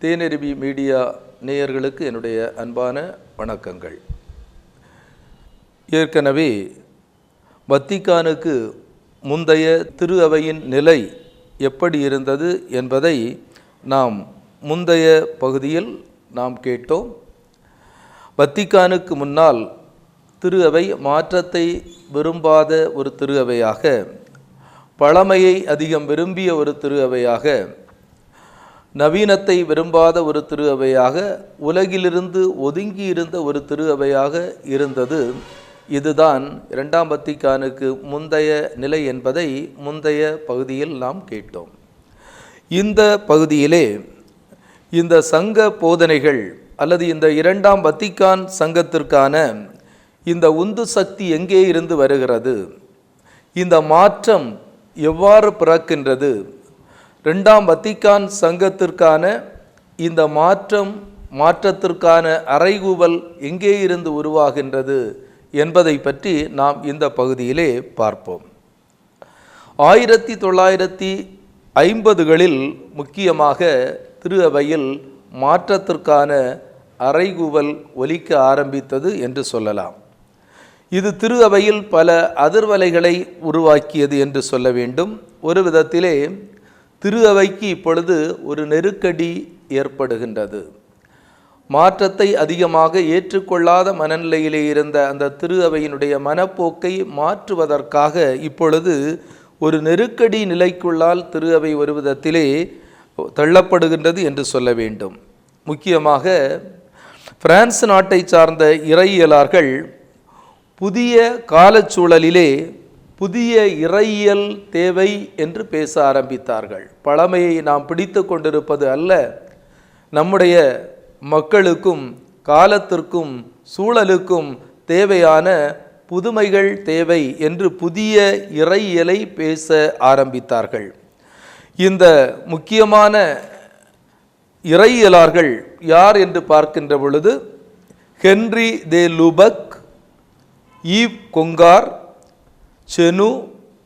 தேனருவி media நேயர்களுக்கு என்னுடைய அன்பான வணக்கங்கள். ஏற்கனவே வத்திக்கானுக்கு முந்தைய திரு அவையின் நிலை எப்படி இருந்தது என்பதை நாம் முந்தைய பகுதியில் நாம் கேட்டோம். வத்திக்கானுக்கு முன்னால் திரு அவை மாற்றத்தை விரும்பாத ஒரு திரு அவையாக பழமையை அதிகம் விரும்பிய ஒரு திரு அவையாக நவீனத்தை விரும்பாத ஒரு திரு அவையாக உலகிலிருந்து ஒதுங்கி இருந்த ஒரு திரு அவையாக இருந்தது. இதுதான் இரண்டாம் வத்திக்கானுக்கு முந்தைய நிலை என்பதை முந்தைய பகுதியில் நாம் கேட்டோம். இந்த பகுதியிலே இந்த சங்க போதனைகள் அல்லது இந்த இரண்டாம் வத்திக்கான் சங்கத்திற்கான இந்த உந்து சக்தி எங்கே இருந்து வருகிறது? இந்த மாற்றம் எவ்வாறு பிறக்கின்றது? ரெண்டாம் வத்திக்கான் சங்கத்திற்கான இந்த மாற்றம் மாற்றத்திற்கான அறைகூவல் எங்கே இருந்து உருவாகின்றது? என்பதை பற்றி நாம் இந்த பகுதியிலே பார்ப்போம். ஆயிரத்தி தொள்ளாயிரத்தி ஐம்பதுகளில் முக்கியமாக திரு அவையில் மாற்றத்திற்கான அறைகூவல் ஒலிக்க ஆரம்பித்தது என்று சொல்லலாம். இது திரு அவையில் பல அதிர்வலைகளை உருவாக்கியது என்று சொல்ல வேண்டும். ஒரு விதத்திலே திரு அவைக்கு இப்பொழுது ஒரு நெருக்கடி ஏற்படுகின்றது. மாற்றத்தை அதிகமாக ஏற்றுக்கொள்ளாத மனநிலையிலே இருந்த அந்த திரு அவையினுடைய மனப்போக்கை மாற்றுவதற்காக இப்பொழுது ஒரு நெருக்கடி நிலைக்குள்ளால் திரு அவை ஒரு விதத்திலே தள்ளப்படுகின்றது என்று சொல்ல வேண்டும். முக்கியமாக பிரான்ஸ் நாட்டை சார்ந்த இறையியலார்கள் புதிய காலச்சூழலிலே புதிய இறையியல் தேவை என்று பேச ஆரம்பித்தார்கள். பழமையை நாம் பிடித்து கொண்டிருப்பது அல்ல நம்முடைய மக்களுக்கும் காலத்திற்கும் சூழலுக்கும் தேவையான புதுமைகள் தேவை என்று புதிய இறையியலை பேச ஆரம்பித்தார்கள். இந்த முக்கியமான இறையியலார்கள் யார் என்று பார்க்கின்ற பொழுது Henri de Lubac Yves Congar Chenu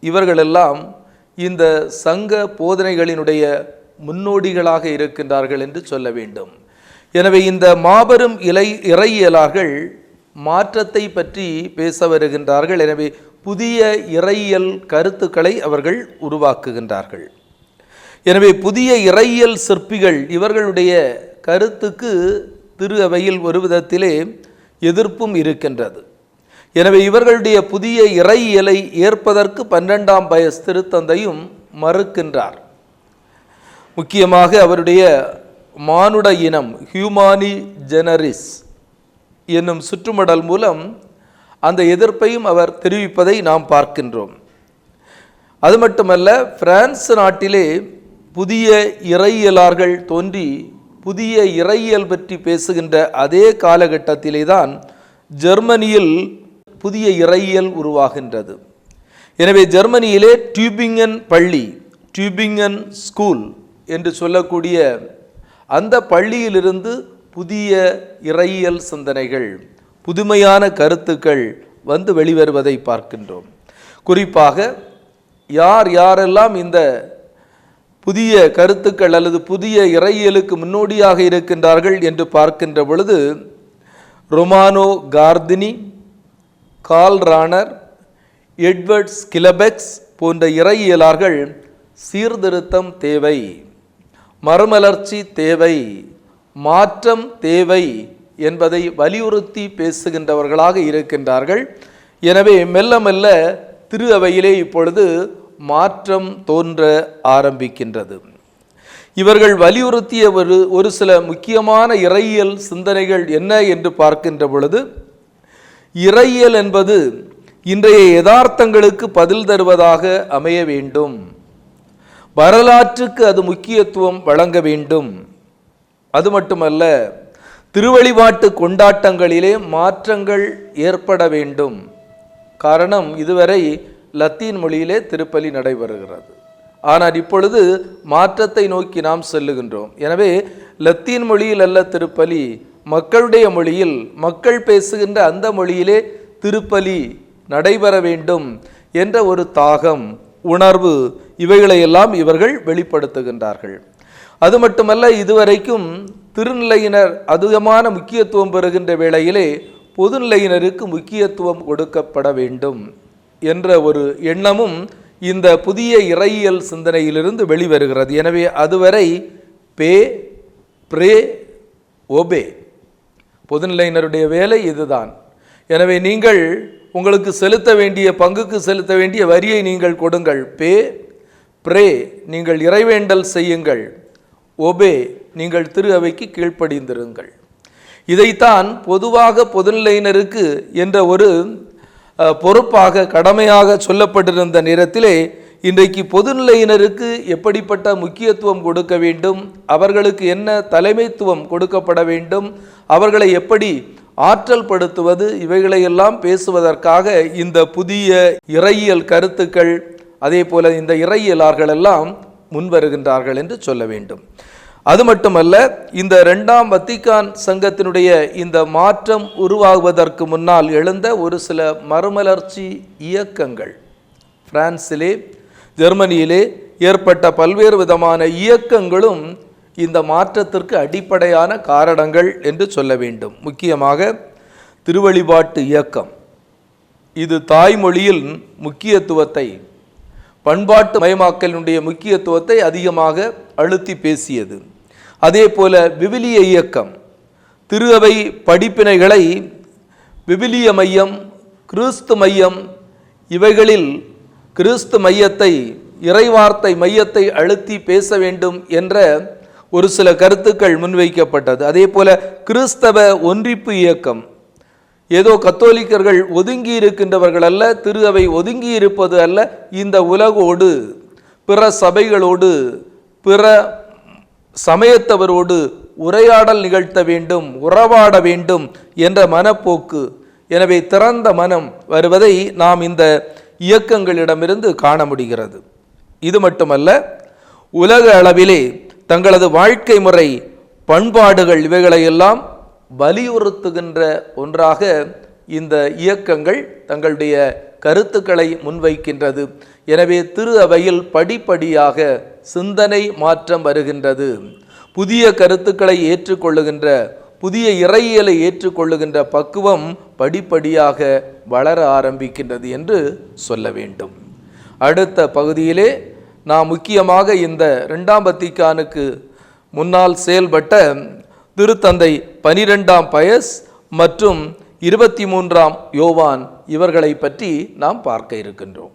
இவர்களெல்லாம் இந்த சங்க போதனைகளினுடைய முன்னோடிகளாக இருக்கின்றார்கள் என்று சொல்ல வேண்டும். எனவே இந்த மாபெரும் இலை இறையியலார்கள் மாற்றத்தை பற்றி பேச வருகின்றார்கள். எனவே புதிய இறையியல் கருத்துக்களை அவர்கள் உருவாக்குகின்றார்கள். எனவே புதிய இறையியல் சிற்பிகள் இவர்களுடைய கருத்துக்கு திரு அவையில் ஒரு விதத்திலே எதிர்ப்பும் இருக்கின்றது. எனவே இவர்களுடைய புதிய இறையியலை ஏற்பதற்கு பன்னெண்டாம் பயஸ் திருத்தந்தையும் மறுக்கின்றார். முக்கியமாக அவருடைய மானுட இனம் ஹியூமானி ஜெனரிஸ் என்னும் சுற்றுமடல் மூலம் அந்த எதிர்ப்பையும் அவர் தெரிவிப்பதை நாம் பார்க்கின்றோம். அது மட்டுமல்ல பிரான்ஸ் நாட்டிலே புதிய இறையியலார்கள் தோன்றி புதிய இறையியல் பற்றி பேசுகின்ற அதே காலகட்டத்திலே தான் ஜெர்மனியில் புதிய இறையியல் உருவாகின்றது. எனவே ஜெர்மனியிலே டியூபிங்கன் பள்ளி டியூபிங்கன் ஸ்கூல் என்று சொல்லக்கூடிய அந்த பள்ளியிலிருந்து புதிய இறையியல் சிந்தனைகள் புதுமையான கருத்துக்கள் வந்து வெளிவருவதை பார்க்கின்றோம். குறிப்பாக யார் யாரெல்லாம் இந்த புதிய கருத்துக்கள் அல்லது புதிய இறையியலுக்கு முன்னோடியாக இருக்கின்றார்கள் என்று பார்க்கின்ற பொழுது ரொமானோ கார்தினி கால் ரானர் எட்வர்ட் ஸ்கிலபெக்ஸ் போன்ற இறையியலார்கள் சீர்திருத்தம் தேவை. மறுமலர்ச்சி தேவை மாற்றம் தேவை என்பதை வலியுறுத்தி பேசுகின்றவர்களாக இருக்கின்றார்கள். எனவே மெல்ல மெல்ல திரு அவையிலே இப்பொழுது மாற்றம் தோன்ற ஆரம்பிக்கின்றது. இவர்கள் வலியுறுத்திய ஒரு ஒரு சில முக்கியமான இறையியல் சிந்தனைகள் என்ன என்று பார்க்கின்ற பொழுது இறையியல் என்பது இன்றைய யதார்த்தங்களுக்கு பதில் தருவதாக அமைய வேண்டும். வரலாற்றுக்கு அது முக்கியத்துவம் வழங்க வேண்டும். அது மட்டுமல்ல திருவழிபாட்டு கொண்டாட்டங்களிலே மாற்றங்கள் ஏற்பட வேண்டும். காரணம் இதுவரை லத்தீன் மொழியிலே திருப்பலி நடைபெறுகிறது. ஆனால் இப்பொழுது மாற்றத்தை நோக்கி நாம் செல்லுகின்றோம். எனவே லத்தீன் மொழியில் அல்ல திருப்பலி மக்களுடைய மொழியில் மக்கள் பேசுகின்ற அந்த மொழியிலே திருப்பலி நடைபெற வேண்டும் என்ற ஒரு தாகம் உணர்வு இவைகளையெல்லாம் இவர்கள் வெளிப்படுத்துகின்றார்கள். அது மட்டுமல்ல இதுவரைக்கும் திருநிலையினர் அதிகமான முக்கியத்துவம் பெறுகின்ற வேளையிலே பொதுநிலையினருக்கு முக்கியத்துவம் கொடுக்கப்பட வேண்டும் என்ற ஒரு எண்ணமும் இந்த புதிய இறையியல் சிந்தனையிலிருந்து வெளிவருகிறது. எனவே அதுவரை பே பிரே ஒபே பொதுநிலையினருடைய வேலை இதுதான். எனவே நீங்கள் உங்களுக்கு செலுத்த வேண்டிய பங்குக்கு செலுத்த வேண்டிய வரியை நீங்கள் கொடுங்கள். பே பிரே நீங்கள் இறைவேண்டல் செய்யுங்கள். ஒபே நீங்கள் திரு அவைக்கு கீழ்ப்படிந்திருங்கள். இதைத்தான் பொதுவாக பொதுநிலையினருக்கு என்ற ஒரு பொறுப்பாக கடமையாக சொல்லப்பட்டிருந்த நேரத்திலே இன்றைக்கு பொதுநிலையினருக்கு எப்படிப்பட்ட முக்கியத்துவம் கொடுக்க வேண்டும் அவர்களுக்கு என்ன தலைமைத்துவம் கொடுக்கப்பட வேண்டும் அவர்களை எப்படி ஆற்றல் படுத்துவது இவைகளையெல்லாம் பேசுவதற்காக இந்த புதிய இறையியல் கருத்துக்கள் அதே போல இந்த இறையியலார்கள் எல்லாம் முன்வருகின்றார்கள் என்று சொல்ல வேண்டும். அது மட்டுமல்ல இந்த ரெண்டாம் வத்திகான் சங்கத்தினுடைய இந்த மாற்றம் உருவாகுவதற்கு முன்னால் எழுந்த ஒரு சில மறுமலர்ச்சி இயக்கங்கள். பிரான்சிலே ஜெர்மனியிலே ஏற்பட்ட பல்வேறு விதமான இயக்கங்களும் இந்த மாற்றத்திற்கு அடிப்படையான காரணங்கள் என்று சொல்ல வேண்டும். முக்கியமாக திருவழிபாட்டு இயக்கம். இது தாய்மொழியில் முக்கியத்துவத்தை பண்பாட்டு மயமாக்கலினுடைய முக்கியத்துவத்தை அதிகமாக அழுத்தி பேசியது. அதே போல விவிலிய இயக்கம் திரு அவை படிப்பினைகளை விவிலிய மையம் கிறிஸ்து மையம் இவைகளில் கிறிஸ்து மையத்தை இறைவார்த்தை மையத்தை அழுத்தி பேச வேண்டும் என்ற ஒரு சில கருத்துக்கள் முன்வைக்கப்பட்டது. அதே போல கிறிஸ்தவ ஒன்றிப்பு இயக்கம் ஏதோ கத்தோலிக்கர்கள் ஒதுங்கி இருக்கின்றவர்கள் அல்ல திரு அவை ஒதுங்கி இருப்பது அல்ல இந்த உலகோடு பிற சபைகளோடு பிற சமயத்தவரோடு உரையாடல் நிகழ்த்த வேண்டும் உறவாட வேண்டும் என்ற மனப்போக்கு. எனவே திறந்த மனம் வருவதை நாம் இந்த இயக்கங்களிடமிருந்து காண முடிகிறது. இது மட்டுமல்ல உலக அளவிலே தங்களது வாழ்க்கை முறை பண்பாடுகள் இவைகளையெல்லாம் வலியுறுத்துகின்ற ஒன்றாக இந்த இயக்கங்கள் தங்களுடைய கருத்துக்களை முன்வைக்கின்றது. எனவே திரு அவையில் படிப்படியாக சிந்தனை மாற்றம் வருகின்றது. புதிய கருத்துக்களை ஏற்றுக்கொள்ளுகின்ற புதிய இறையியலை ஏற்றுக்கொள்ளுகின்ற பக்குவம் படிப்படியாக வளர ஆரம்பிக்கின்றது என்று சொல்ல வேண்டும். அடுத்த பகுதியிலே நாம் முக்கியமாக இந்த ரெண்டாம் பத்திக்கானுக்கு முன்னால் செயல்பட்ட திருத்தந்தை பனிரெண்டாம் பயஸ் மற்றும் இருபத்தி மூன்றாம் யோவான் இவர்களை பற்றி நாம் பார்க்க இருக்கின்றோம்.